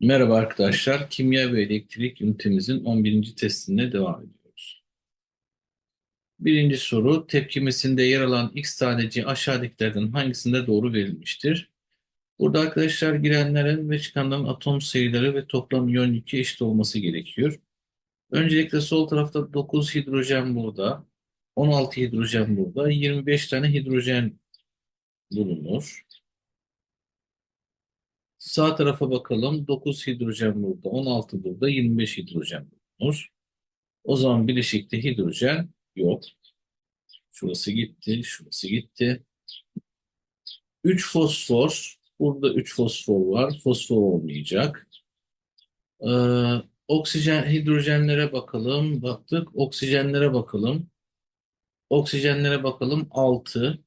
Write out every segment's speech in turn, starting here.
Merhaba arkadaşlar. Kimya ve elektrik ünitemizin 11. testine devam ediyoruz. Birinci soru, tepkimesinde yer alan x taneci aşağıdakilerden hangisinde doğru verilmiştir? Burada arkadaşlar girenlerin ve çıkanların atom sayıları ve toplam iyon yükü eşit olması gerekiyor. Öncelikle sol tarafta 9 hidrojen burada, 16 hidrojen burada, 25 tane hidrojen bulunur. Sağ tarafa bakalım. 9 hidrojen burada, 16 burada, 25 hidrojen bulunur. O zaman bileşikte hidrojen yok. Şurası gitti, şurası gitti. 3 fosfor. Burada 3 fosfor var. Fosfor olmayacak. Ee, oksijen, hidrojenlere bakalım. Baktık. Oksijenlere bakalım. Oksijenlere bakalım. 6.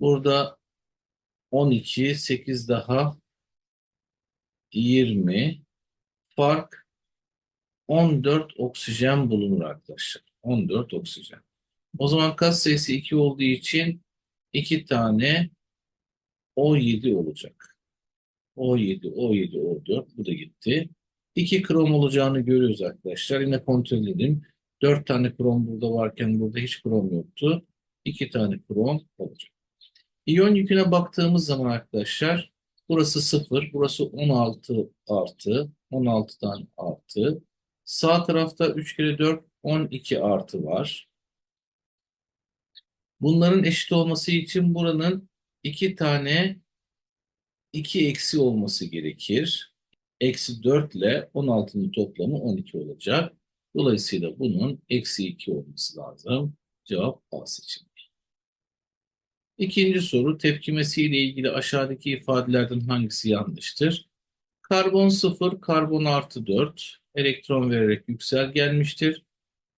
Burada 12, 8 daha 20. Fark 14 oksijen bulunur arkadaşlar. 14 oksijen. O zaman kat sayısı 2 olduğu için 2 tane O7 olacak. O7, O7, O4 bu da gitti. 2 krom olacağını görüyoruz arkadaşlar. Yine kontrol edelim. 4 tane krom burada varken burada hiç krom yoktu. 2 tane krom olacak. İyon yüküne baktığımız zaman arkadaşlar burası 0, burası 16 artı, 16 tane artı. Sağ tarafta 3 kere 4, 12 artı var. Bunların eşit olması için buranın 2 tane 2 eksi olması gerekir. Eksi 4 ile 16'nın toplamı 12 olacak. Dolayısıyla bunun eksi 2 olması lazım. Cevap A seçeneği. İkinci soru tepkimesiyle ilgili aşağıdaki ifadelerden hangisi yanlıştır? Karbon 0, karbon artı 4 elektron vererek yüksel gelmiştir.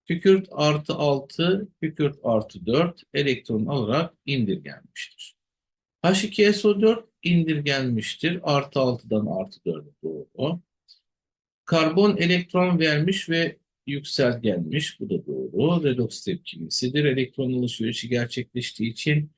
Kükürt artı 6, kükürt artı 4 elektron alarak indirgenmiştir. H2SO4 indirgenmiştir. Artı 6'dan artı 4'e doğru. Karbon elektron vermiş ve yüksel gelmiş. Bu da doğru. Redoks tepkimesidir. Elektron alışverişi gerçekleştiği için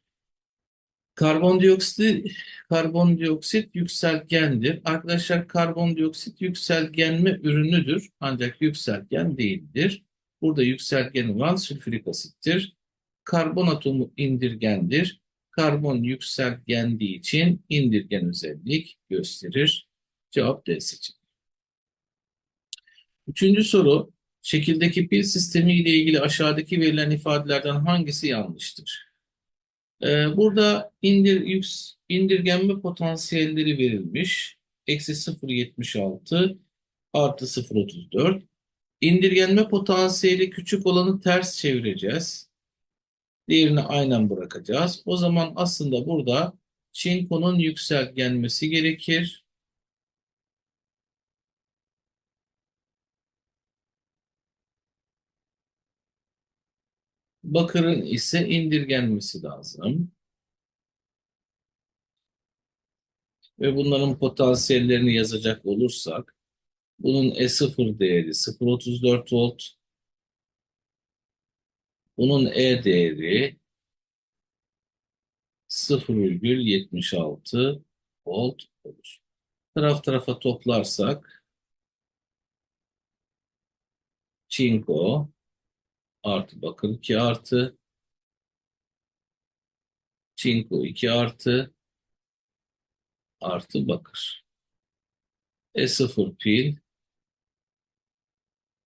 Karbondioksit, karbondioksit yükselgendir. Arkadaşlar karbondioksit yükselgenme ürünüdür. Ancak yükselgen değildir. Burada yükselgen olan sülfürik asittir. Karbon atomu indirgendir. Karbon yükselgendiği için indirgen özellik gösterir. Cevap D seçeneği. Üçüncü soru. Şekildeki pil sistemi ile ilgili aşağıdaki verilen ifadelerden hangisi yanlıştır? Ee, burada indir, yüks, indirgenme potansiyelleri verilmiş. Eksi 0.76 artı 0.34. İndirgenme potansiyeli küçük olanı ters çevireceğiz. Diğerini aynen bırakacağız. O zaman aslında burada çinkonun yükselgenmesi gerekir. Bakırın ise indirgenmesi lazım. Ve bunların potansiyellerini yazacak olursak bunun E0 değeri 0.34 volt. Bunun E değeri 0,76 volt olur. Taraf tarafa toplarsak çinko artı bakır 2 artı çinko 2 artı artı bakır. E0 pil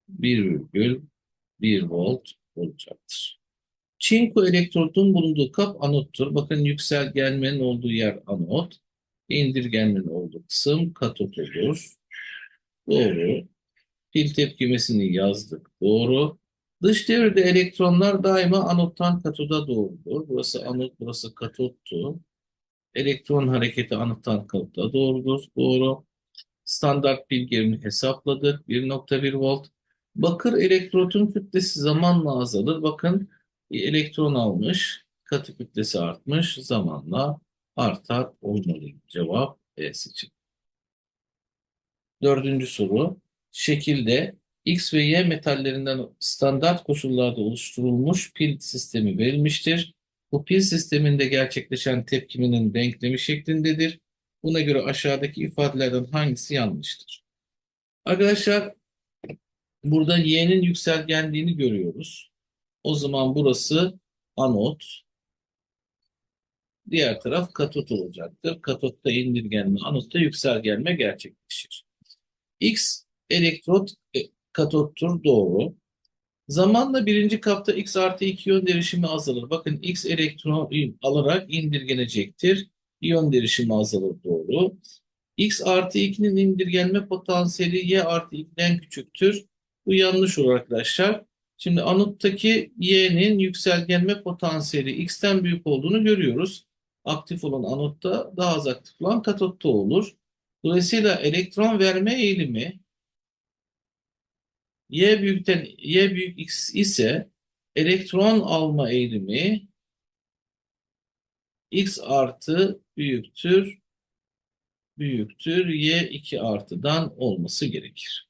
1,1 volt olacaktır. Çinko elektrodun bulunduğu kap anottur. Bakın yükselgenmenin olduğu yer anot. İndirgenmenin olduğu kısım katot olur. Doğru. Pil tepkimesini yazdık. Doğru. Dış devirde elektronlar daima anottan katoda doğrudur. Burası anot, burası katottu. Elektron hareketi anottan katoda doğrudur. Doğru. Standart pil gerilimini hesapladık. 1.1 volt. Bakır elektrodun kütlesi zamanla azalır. Bakın elektron almış, katı kütlesi artmış, zamanla artar olmalı. Cevap E seçim. Dördüncü soru. Şekilde X ve Y metallerinden standart koşullarda oluşturulmuş pil sistemi verilmiştir. Bu pil sisteminde gerçekleşen tepkiminin denklemi şeklindedir. Buna göre aşağıdaki ifadelerden hangisi yanlıştır? Arkadaşlar burada Y'nin yükselgenliğini görüyoruz. O zaman burası anot. Diğer taraf katot olacaktır. Katotta indirgenme, anotta yükselgenme gerçekleşir. X elektrot e, katottur doğru. Zamanla birinci kapta X artı 2 yön derişimi azalır. Bakın X elektron alarak indirgenecektir. İyon derişimi azalır doğru. X artı 2'nin indirgenme potansiyeli Y artı 2'den küçüktür. Bu yanlış olur arkadaşlar. Şimdi anottaki Y'nin yükselgenme potansiyeli X'ten büyük olduğunu görüyoruz. Aktif olan anotta daha az aktif olan katotta olur. Dolayısıyla elektron verme eğilimi Y büyükten Y büyük X ise elektron alma eğilimi X artı büyüktür büyüktür Y2 artıdan olması gerekir.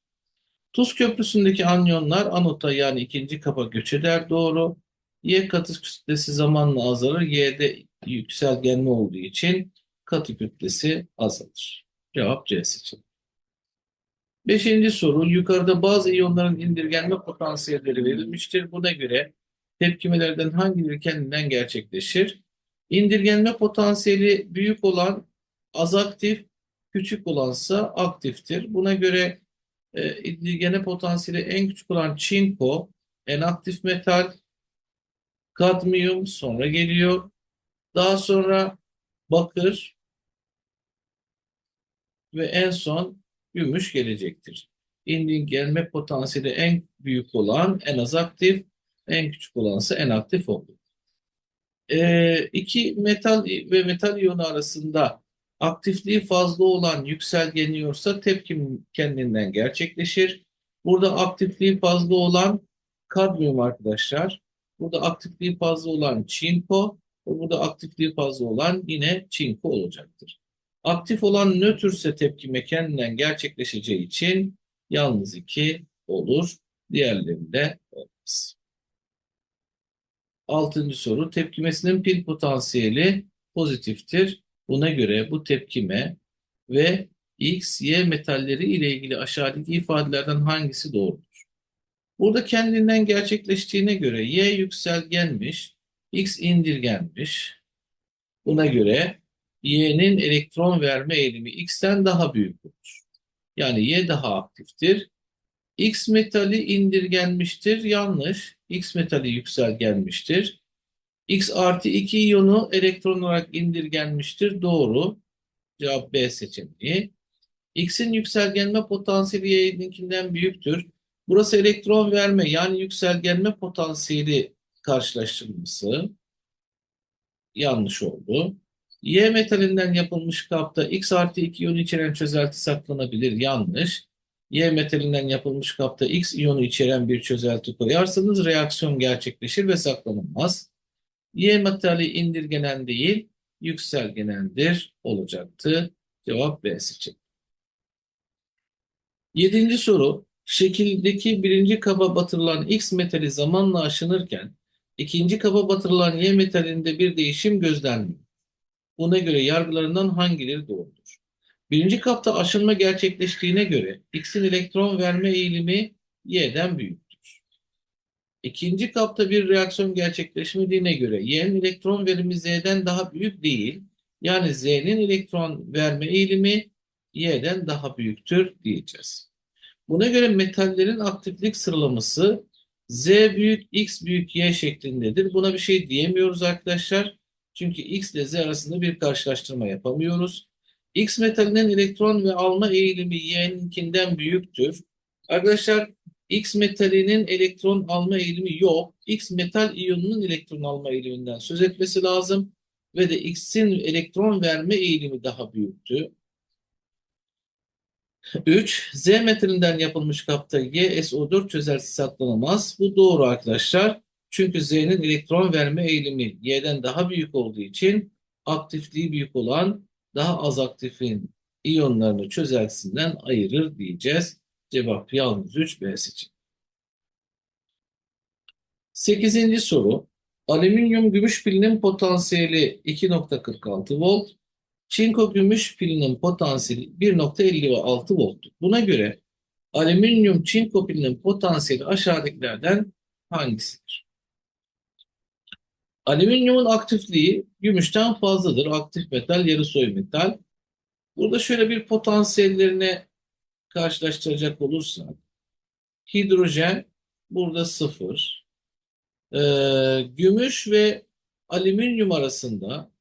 Tuz köprüsündeki anyonlar anota yani ikinci kaba göç eder doğru. Y katı kütlesi zamanla azalır. Y'de yükselgenme olduğu için katı kütlesi azalır. Cevap C seçeneği. Beşinci soru. Yukarıda bazı iyonların indirgenme potansiyelleri verilmiştir. Buna göre tepkimelerden hangileri kendinden gerçekleşir? İndirgenme potansiyeli büyük olan az aktif, küçük olansa aktiftir. Buna göre e, indirgene potansiyeli en küçük olan çinko, en aktif metal, kadmiyum sonra geliyor. Daha sonra bakır ve en son gümüş gelecektir. İndirgenme potansiyeli en büyük olan en az aktif, en küçük olansa en aktif olur. E, iki metal ve metal iyonu arasında aktifliği fazla olan yükselgeniyorsa tepkim kendinden gerçekleşir. Burada aktifliği fazla olan kadmiyum arkadaşlar. Burada aktifliği fazla olan çinko. Burada aktifliği fazla olan yine çinko olacaktır. Aktif olan nötrse tepkime kendinden gerçekleşeceği için yalnız 2 olur. Diğerlerinde olmaz. Altıncı soru. Tepkimesinin pil potansiyeli pozitiftir. Buna göre bu tepkime ve X, Y metalleri ile ilgili aşağıdaki ifadelerden hangisi doğrudur? Burada kendinden gerçekleştiğine göre Y yükselgenmiş, X indirgenmiş. Buna göre Y'nin elektron verme eğilimi X'ten daha büyük olur. Yani Y daha aktiftir. X metali indirgenmiştir. Yanlış. X metali yükselgenmiştir. X artı 2 iyonu elektron olarak indirgenmiştir. Doğru. Cevap B seçeneği. X'in yükselgenme potansiyeli Y'ninkinden büyüktür. Burası elektron verme yani yükselgenme potansiyeli karşılaştırılması. Yanlış oldu. Y metalinden yapılmış kapta X artı 2 iyon içeren çözelti saklanabilir. Yanlış. Y metalinden yapılmış kapta X iyonu içeren bir çözelti koyarsanız reaksiyon gerçekleşir ve saklanılmaz. Y metali indirgenen değil, yükselgenendir olacaktı. Cevap B seçeneği. Yedinci soru. Şekildeki birinci kaba batırılan X metali zamanla aşınırken ikinci kaba batırılan Y metalinde bir değişim gözlenmiyor. Buna göre yargılarından hangileri doğrudur? Birinci kapta aşınma gerçekleştiğine göre X'in elektron verme eğilimi Y'den büyüktür. İkinci kapta bir reaksiyon gerçekleşmediğine göre Y'nin elektron verimi Z'den daha büyük değil. Yani Z'nin elektron verme eğilimi Y'den daha büyüktür diyeceğiz. Buna göre metallerin aktiflik sıralaması Z büyük X büyük Y şeklindedir. Buna bir şey diyemiyoruz arkadaşlar. Çünkü X ile Z arasında bir karşılaştırma yapamıyoruz. X metalinin elektron ve alma eğilimi Y'ninkinden büyüktür. Arkadaşlar X metalinin elektron alma eğilimi yok. X metal iyonunun elektron alma eğiliminden söz etmesi lazım. Ve de X'in elektron verme eğilimi daha büyüktü. 3. Z metalinden yapılmış kapta YSO4 çözeltisi saklanamaz. Bu doğru arkadaşlar. Çünkü Z'nin elektron verme eğilimi Y'den daha büyük olduğu için aktifliği büyük olan daha az aktifin iyonlarını çözeltisinden ayırır diyeceğiz. Cevap yalnız 3 B seçim. Sekizinci soru. Alüminyum gümüş pilinin potansiyeli 2.46 volt. Çinko gümüş pilinin potansiyeli 1.56 volttur. Buna göre alüminyum çinko pilinin potansiyeli aşağıdakilerden hangisidir? Alüminyumun aktifliği gümüşten fazladır. Aktif metal, yarı soy metal. Burada şöyle bir potansiyellerini karşılaştıracak olursak hidrojen burada sıfır. Ee, gümüş ve alüminyum arasında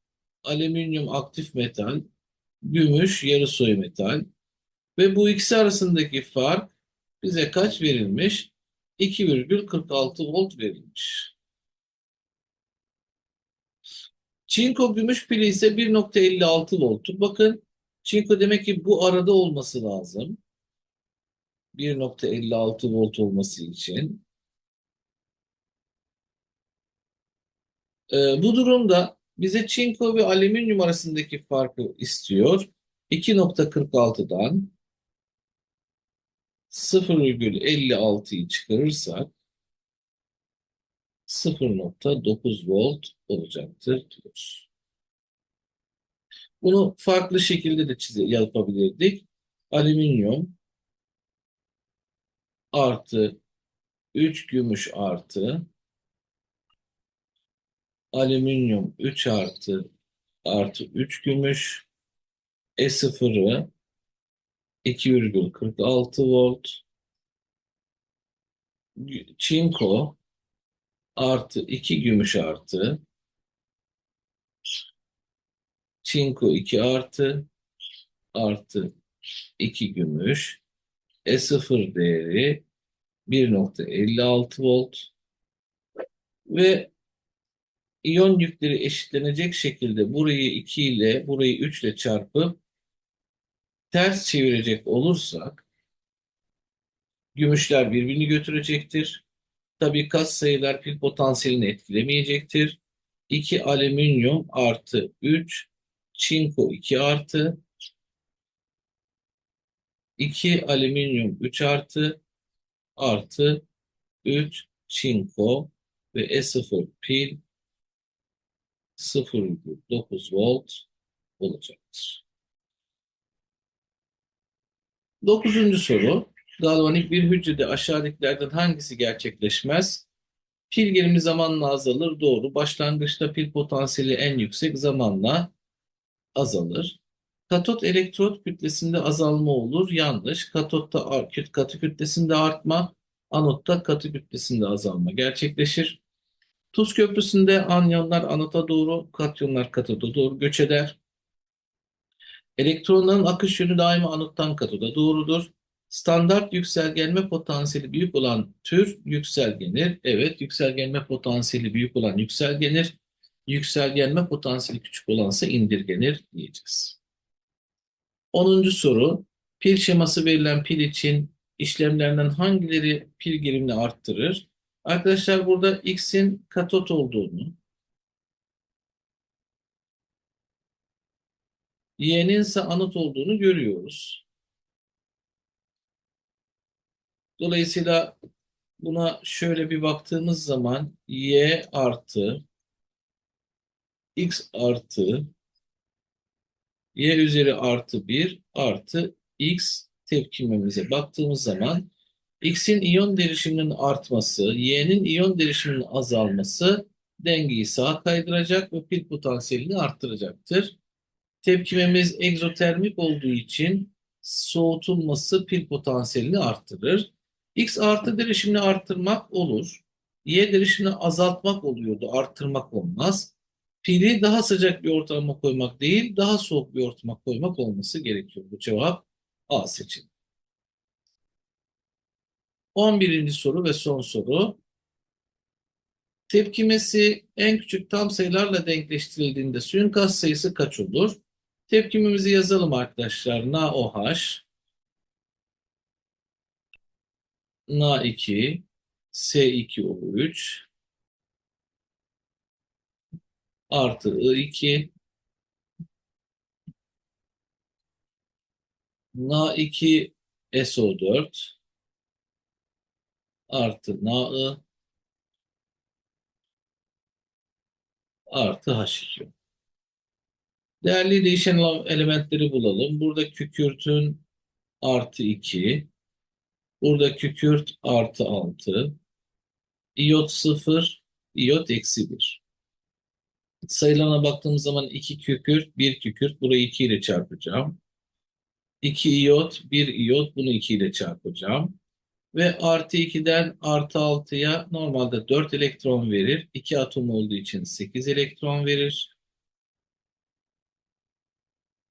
alüminyum aktif metal, gümüş yarı soy metal ve bu ikisi arasındaki fark bize kaç verilmiş? 2,46 volt verilmiş. Çinko gümüş pili ise 1.56 volttur. Bakın çinko demek ki bu arada olması lazım. 1.56 volt olması için. Ee, bu durumda bize çinko ve alüminyum arasındaki farkı istiyor. 2.46'dan 0,56'yı çıkarırsak 0.9 volt olacaktır diyoruz. Bunu farklı şekilde de çize yapabilirdik. Alüminyum artı 3 gümüş artı alüminyum 3 artı artı 3 gümüş E sıfırı 2,46 volt çinko artı 2 gümüş artı. Çinko 2 artı artı 2 gümüş. E0 değeri 1.56 volt. Ve iyon yükleri eşitlenecek şekilde burayı 2 ile burayı 3 ile çarpıp ters çevirecek olursak gümüşler birbirini götürecektir. Tabii kas sayılar pil potansiyelini etkilemeyecektir. 2 alüminyum artı 3 çinko 2 artı 2 alüminyum 3 artı artı 3 çinko ve E0 pil 0,9 volt olacaktır. Dokuzuncu soru. Galvanik bir hücrede aşağıdakilerden hangisi gerçekleşmez? Pil gerimi zamanla azalır. Doğru. Başlangıçta pil potansiyeli en yüksek zamanla azalır. Katot elektrot kütlesinde azalma olur. Yanlış. Katotta katı kütlesinde artma, anotta katı kütlesinde azalma gerçekleşir. Tuz köprüsünde anyonlar anota doğru, katyonlar katoda doğru göç eder. Elektronların akış yönü daima anottan katoda doğrudur. Standart yükselgenme potansiyeli büyük olan tür yükselgenir. Evet, yükselgenme potansiyeli büyük olan yükselgenir. Yükselgenme potansiyeli küçük olansa indirgenir diyeceğiz. 10. soru. Pil şeması verilen pil için işlemlerden hangileri pil gerimini arttırır? Arkadaşlar burada X'in katot olduğunu, Y'nin ise anot olduğunu görüyoruz. Dolayısıyla buna şöyle bir baktığımız zaman Y artı X artı Y üzeri artı 1 artı X tepkimemize baktığımız zaman X'in iyon derişiminin artması, Y'nin iyon derişiminin azalması dengeyi sağa kaydıracak ve pil potansiyelini arttıracaktır. Tepkimemiz egzotermik olduğu için soğutulması pil potansiyelini arttırır. X artı derişimini arttırmak olur. Y derişimini azaltmak oluyordu, arttırmak olmaz. Pili daha sıcak bir ortama koymak değil, daha soğuk bir ortama koymak olması gerekiyor. Bu cevap A seçeneği. 11. soru ve son soru. Tepkimesi en küçük tam sayılarla denkleştirildiğinde suyun kas sayısı kaç olur? Tepkimimizi yazalım arkadaşlar. NaOH Na2 S2O3 artı I2 Na2 SO4 artı Na artı H2. Değerli değişen elementleri bulalım. Burada kükürtün artı 2. Burada kükürt artı 6. İyot 0, iyot eksi 1. Sayılarına baktığımız zaman 2 kükürt, 1 kükürt. Burayı 2 ile çarpacağım. 2 iyot, 1 iyot. Bunu 2 ile çarpacağım. Ve artı 2'den artı 6'ya normalde 4 elektron verir. 2 atom olduğu için 8 elektron verir.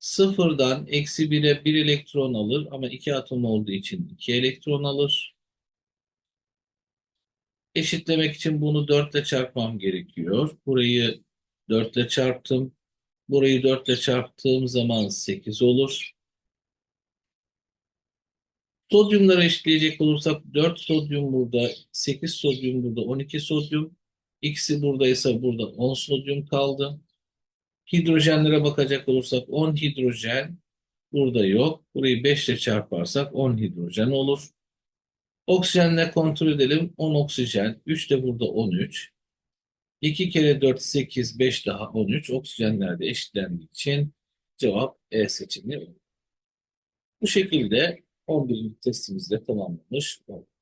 Sıfırdan eksi 1'e 1 elektron alır ama 2 atom olduğu için 2 elektron alır. Eşitlemek için bunu 4 ile çarpmam gerekiyor. Burayı 4 ile çarptım. Burayı 4 ile çarptığım zaman 8 olur. Sodyumları eşitleyecek olursak 4 sodyum burada, 8 sodyum burada, 12 sodyum. X'i buradaysa burada 10 sodyum kaldı. Hidrojenlere bakacak olursak 10 hidrojen burada yok. Burayı 5 ile çarparsak 10 hidrojen olur. Oksijenle kontrol edelim. 10 oksijen. 3 de burada 13. 2 kere 4 8 5 daha 13. Oksijenler de eşitlendiği için cevap E seçeneği. Bu şekilde 11. testimizi de tamamlamış olduk.